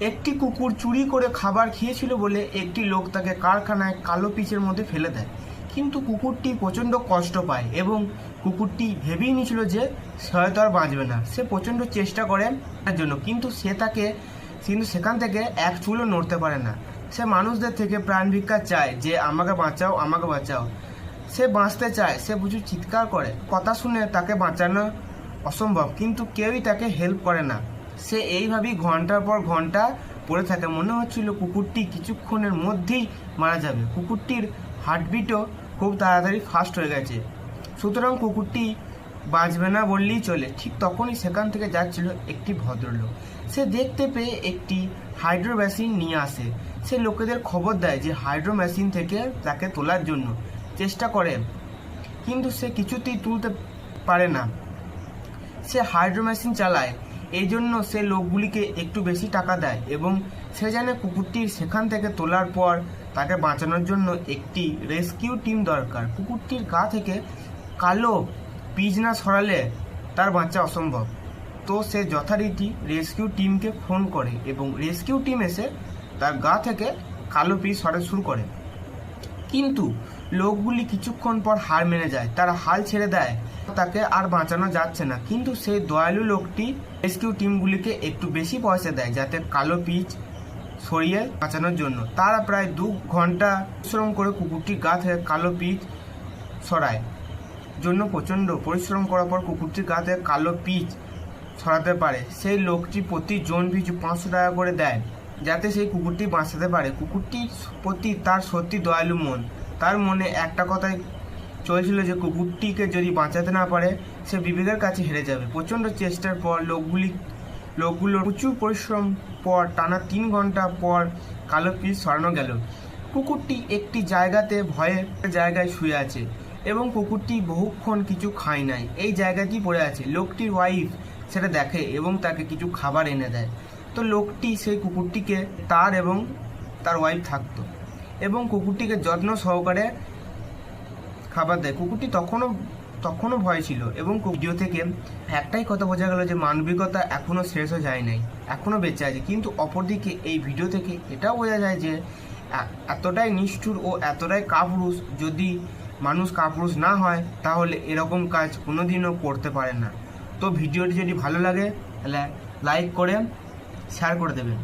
একটি কুকুর চুরি করে খাবার খেয়েছিল বলে একটি লোক তাকে কারখানায় কালো পিচের মধ্যে ফেলে দেয়। কিন্তু কুকুরটি প্রচণ্ড কষ্ট পায় এবং কুকুরটি ভেবেই নিয়েছিল যে সে হয়তো আর বাঁচবে না। সে প্রচণ্ড চেষ্টা করে তার জন্য, কিন্তু সে তাকে, কিন্তু সেখান থেকে এক চুলও নড়তে পারে না। সে মানুষদের থেকে প্রাণ ভিক্ষা চায় যে, আমাকে বাঁচাও আমাকে বাঁচাও। সে বাঁচতে চায়, সে প্রচুর চিৎকার করে। কথা শুনে তাকে বাঁচানো অসম্ভব, কিন্তু কেউই তাকে হেল্প করে না। সে এইভাবেই ঘণ্টার পর ঘণ্টা পড়ে থাকে। মনে হচ্ছিল কুকুরটি কিছুক্ষণের মধ্যেই মারা যাবে। কুকুরটির হার্টবিটও খুব তাড়াতাড়ি ফাস্ট হয়ে গেছে। সুতরাং কুকুরটি বাঁচবে না বললেই চলে। ঠিক তখনই সেখান থেকে যাচ্ছিল একটি ভদ্রলোক। সে দেখতে পেয়ে একটি হাইড্রো মেশিন নিয়ে আসে। সে লোকেদের খবর দেয় যে হাইড্রো মেশিন থেকে তাকে তোলার জন্য। চেষ্টা করে, কিন্তু সে কিছুতেই তুলতে পারে না। সে হাইড্রো মেশিন চালায়। এই জন্য সে লোকগুলিকে একটু বেশি টাকা দেয় এবং সে জানে কুকুরটি সেখান থেকে তোলার পর তাকে বাঁচানোর জন্য একটি রেস্কিউ টিম দরকার। কুকুরটির গা থেকে কালো পিজ না সরালে তার বাঁচা অসম্ভব। তো সে যথারীতি রেস্কিউ টিমকে ফোন করে এবং রেস্কিউ টিম এসে তার গা থেকে কালো পিস সরা শুরু করে। কিন্তু লোকগুলি কিছুক্ষণ পর হার মেনে যায়। তারা হাল ছেড়ে দেয়। তাকে আর বাঁচানো যাচ্ছে না। কিন্তু সেই দয়ালু লোকটি রেস্কিউ টিমগুলিকে একটু বেশি পয়সা দেয়, যাতে কালো পিচ সরিয়ে বাঁচানোর জন্য। তারা প্রায় দু ঘণ্টা পরিশ্রম করে কুকুরটির গা থেকে কালো পিচ সরায়। জন্য প্রচণ্ড পরিশ্রম করার পর কুকুরটির গা থেকে কালো পিচ সরাতে পারে। সেই লোকটি প্রতি জন পিছু পাঁচশো টাকা করে দেয়, যাতে সেই কুকুরটি বাঁচাতে পারে। কুকুরটির প্রতি তার সত্যি দয়ালু মন। তার মনে একটা কথাই চলছিল যে কুকুরটিকে যদি বাঁচাতে না পারে, সে বিবেকের কাছে হেরে যাবে। প্রচণ্ড চেষ্টার পর লোকগুলি লোকগুলোর প্রচুর পরিশ্রম পর, টানা তিন ঘণ্টা পর কালো পিস সরানো গেল। কুকুরটি একটি জায়গাতে ভয়ের জায়গায় শুয়ে আছে এবং কুকুরটি বহুক্ষণ কিছু খায় নাই। এই জায়গাটি পড়ে আছে। লোকটির ওয়াইফ সেটা দেখে এবং তাকে কিছু খাবার এনে দেয়। তো লোকটি সেই কুকুরটিকে তার এবং তার ওয়াইফ থাকতো। এবং কুকুরটিকে যত্ন সহকারে খাবার দেয়। কুকুরটি তখনও তখনও ভয় ছিল এবং ভিডিও থেকে একটাই কথা বোঝা গেল যে মানবিকতা এখনও শেষ হয়ে যায় নাই, এখনও বেঁচে আছে। কিন্তু অপরদিকে এই ভিডিও থেকে এটাও বোঝা যায় যে এতটাই নিষ্ঠুর ও এতটাই কাপুরুষ, যদি মানুষ কাপুরুষ না হয়, তাহলে এরকম কাজ কোনোদিনও করতে পারে না। তো ভিডিওটি যদি ভালো লাগে, তাহলে লাইক করে শেয়ার করে দেবেন।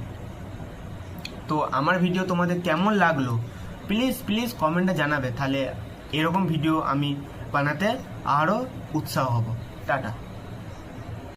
তো আমার ভিডিও তোমাদের কেমন লাগল? প্লিজ প্লিজ কমেন্টে জানাবে। তাহলে এরকম ভিডিও আমি বানাতে আরও উৎসাহ হব। টাটা।